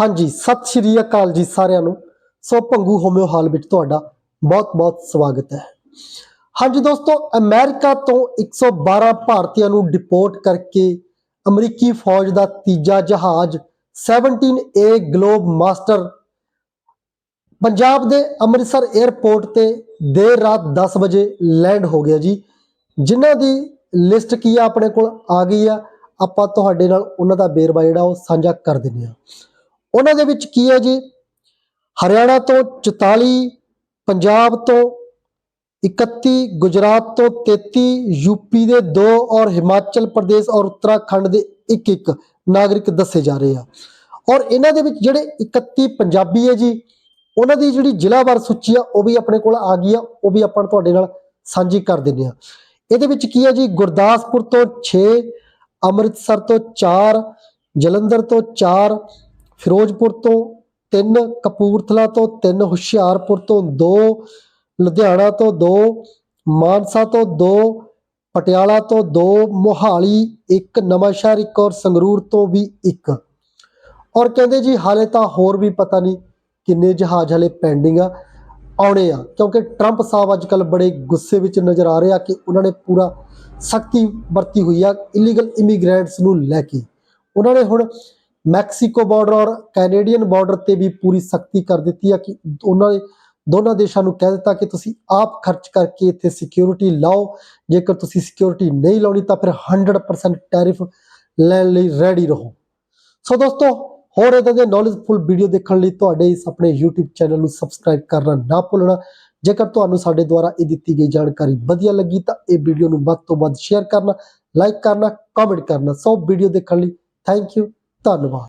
ਹਾਂਜੀ, ਸਤਿ ਸ਼੍ਰੀ ਅਕਾਲ ਜੀ ਸਾਰਿਆਂ ਨੂੰ। ਸੋ ਭੰਗੂ ਹੋਮਿਓ ਹਾਲ ਵਿੱਚ ਤੁਹਾਡਾ ਬਹੁਤ-ਬਹੁਤ ਸਵਾਗਤ ਹੈ। ਹਾਂਜੀ ਦੋਸਤੋ, ਅਮਰੀਕਾ ਤੋਂ 112 ਭਾਰਤੀਆਂ ਨੂੰ ਡਿਪੋਰਟ ਕਰਕੇ ਅਮਰੀਕੀ ਫੌਜ ਦਾ ਤੀਜਾ ਜਹਾਜ਼ 17A ਗਲੋਬ ਮਾਸਟਰ ਪੰਜਾਬ ਦੇ ਅੰਮ੍ਰਿਤਸਰ 에ਅਰਪੋਰਟ ਤੇ ਦੇਰ ਰਾਤ 10 ਵਜੇ ਲੈਂਡ ਹੋ ਗਿਆ ਜੀ। ਜਿਨ੍ਹਾਂ ਦੀ ਲਿਸਟ ਕੀ ਆ, ਆਪਣੇ ਕੋਲ ਆ ਗਈ ਆ। ਆਪਾਂ ਤੁਹਾਡੇ ਨਾਲ ਉਹਨਾਂ ਦਾ ਬੇਰਵਾ ਜਿਹੜਾ ਉਹ ਸਾਂਝਾ ਕਰ ਦਿੰਦੇ ਆ ਉਹਨਾਂ ਦੇ ਵਿੱਚ ਕੀ ਹੈ ਜੀ? ਹਰਿਆਣਾ ਤੋਂ 44 ਪੰਜਾਬ ਤੋਂ 31 ਗੁਜਰਾਤ ਤੋਂ 33 ਯੂਪੀ ਦੇ 2 ਔਰ ਹਿਮਾਚਲ ਪ੍ਰਦੇਸ਼ ਔਰ ਉੱਤਰਾਖੰਡ ਦੇ ਇੱਕ ਇੱਕ ਨਾਗਰਿਕ ਦੱਸੇ ਜਾ ਰਹੇ ਆ। ਔਰ ਇਹਨਾਂ ਦੇ ਵਿੱਚ ਜਿਹੜੇ 31 ਪੰਜਾਬੀ ਹੈ ਜੀ, ਉਹਨਾਂ ਦੀ ਜਿਹੜੀ ਜ਼ਿਲ੍ਹਾਵਾਰ ਸੂਚੀ ਆ, ਉਹ ਵੀ ਆਪਣੇ ਕੋਲ ਆ ਗਈ ਆ, ਉਹ ਵੀ ਆਪਾਂ ਤੁਹਾਡੇ ਨਾਲ ਸਾਂਝੀ ਕਰ ਦਿੰਦੇ ਆ। ਇਹਦੇ ਵਿੱਚ ਕੀ ਹੈ ਜੀ? ਗੁਰਦਾਸਪੁਰ ਤੋਂ 6 ਅੰਮ੍ਰਿਤਸਰ ਤੋਂ 4 ਜਲੰਧਰ ਤੋਂ 4 ਫਿਰੋਜ਼ਪੁਰ ਤੋਂ ਤਿੰਨ, ਕਪੂਰਥਲਾ ਤੋਂ ਤਿੰਨ, ਹੁਸ਼ਿਆਰਪੁਰ ਤੋਂ ਦੋ, ਲੁਧਿਆਣਾ ਤੋਂ ਦੋ, ਮਾਨਸਾ ਤੋਂ 2 ਪਟਿਆਲਾ ਤੋਂ ਦੋ, ਮੋਹਾਲੀ ਇੱਕ, ਨਵਾਂਸ਼ਹਿਰ ਇੱਕ ਔਰ ਸੰਗਰੂਰ ਤੋਂ ਵੀ ਇੱਕ। ਔਰ ਕਹਿੰਦੇ ਜੀ, ਹਾਲੇ ਤਾਂ ਹੋਰ ਵੀ ਪਤਾ ਨਹੀਂ ਕਿੰਨੇ ਜਹਾਜ਼ ਹਲੇ ਪੈਂਡਿੰਗ ਆ, ਆਉਣੇ ਆ। ਕਿਉਂਕਿ ਟਰੰਪ ਸਾਹਿਬ ਅੱਜ ਕੱਲ ਬੜੇ ਗੁੱਸੇ ਵਿੱਚ ਨਜ਼ਰ ਆ ਰਿਹਾ ਕਿ ਉਹਨਾਂ ਨੇ ਪੂਰਾ ਸਖਤੀ ਵਰਤੀ ਹੋਈ ਆ ਇਲੀਗਲ ਇਮੀਗ੍ਰੈਂਟਸ ਨੂੰ ਲੈ ਕੇ। ਉਹਨਾਂ ਨੇ ਹੁਣ ਮੈਕਸੀਕੋ ਬਾਰਡਰ ਔਰ ਕੈਨੇਡੀਅਨ ਬਾਰਡਰ ਤੇ ਵੀ ਪੂਰੀ ਸਖਤੀ ਕਰ ਦਿੱਤੀ ਆ ਕਿ ਉਹਨਾਂ ਨੇ, ਦੋਨਾਂ ਦੇਸ਼ਾਂ ਨੂੰ ਕਹਿ ਦਿੱਤਾ ਕਿ ਤੁਸੀਂ ਆਪ ਖਰਚ ਕਰਕੇ ਇੱਥੇ ਸਿਕਿਉਰਿਟੀ ਲਾਓ। ਜੇਕਰ ਤੁਸੀਂ ਸਿਕਿਉਰਿਟੀ ਨਹੀਂ ਲਾਉਣੀ ਤਾਂ ਫਿਰ 100% ਟੈਰਿਫ ਲੈਣ ਲਈ ਰੈਡੀ ਰਹੋ। ਸੋ ਦੋਸਤੋ, ਹੋਰ ਇਦਾਂ ਦੇ ਨੌਲੇਜਫੁਲ ਵੀਡੀਓ ਦੇਖਣ ਲਈ ਤੁਹਾਡੇ ਇਸ ਆਪਣੇ YouTube ਚੈਨਲ ਨੂੰ ਸਬਸਕ੍ਰਾਈਬ ਕਰਨਾ ਨਾ ਭੁੱਲਣਾ। ਜੇਕਰ ਤੁਹਾਨੂੰ ਸਾਡੇ ਦੁਆਰਾ ਇਹ ਦਿੱਤੀ ਗਈ ਜਾਣਕਾਰੀ ਵਧੀਆ ਲੱਗੀ ਤਾਂ ਇਹ ਵੀਡੀਓ ਨੂੰ ਵੱਧ ਤੋਂ ਵੱਧ ਸ਼ੇਅਰ ਕਰਨਾ ਲਾਈਕ ਕਰਨਾ ਕਮੈਂਟ ਕਰਨਾ। ਸੋ ਵੀਡੀਓ ਦੇਖਣ ਲਈ ਥੈਂਕ ਯੂ ਧੰਨਵਾਦ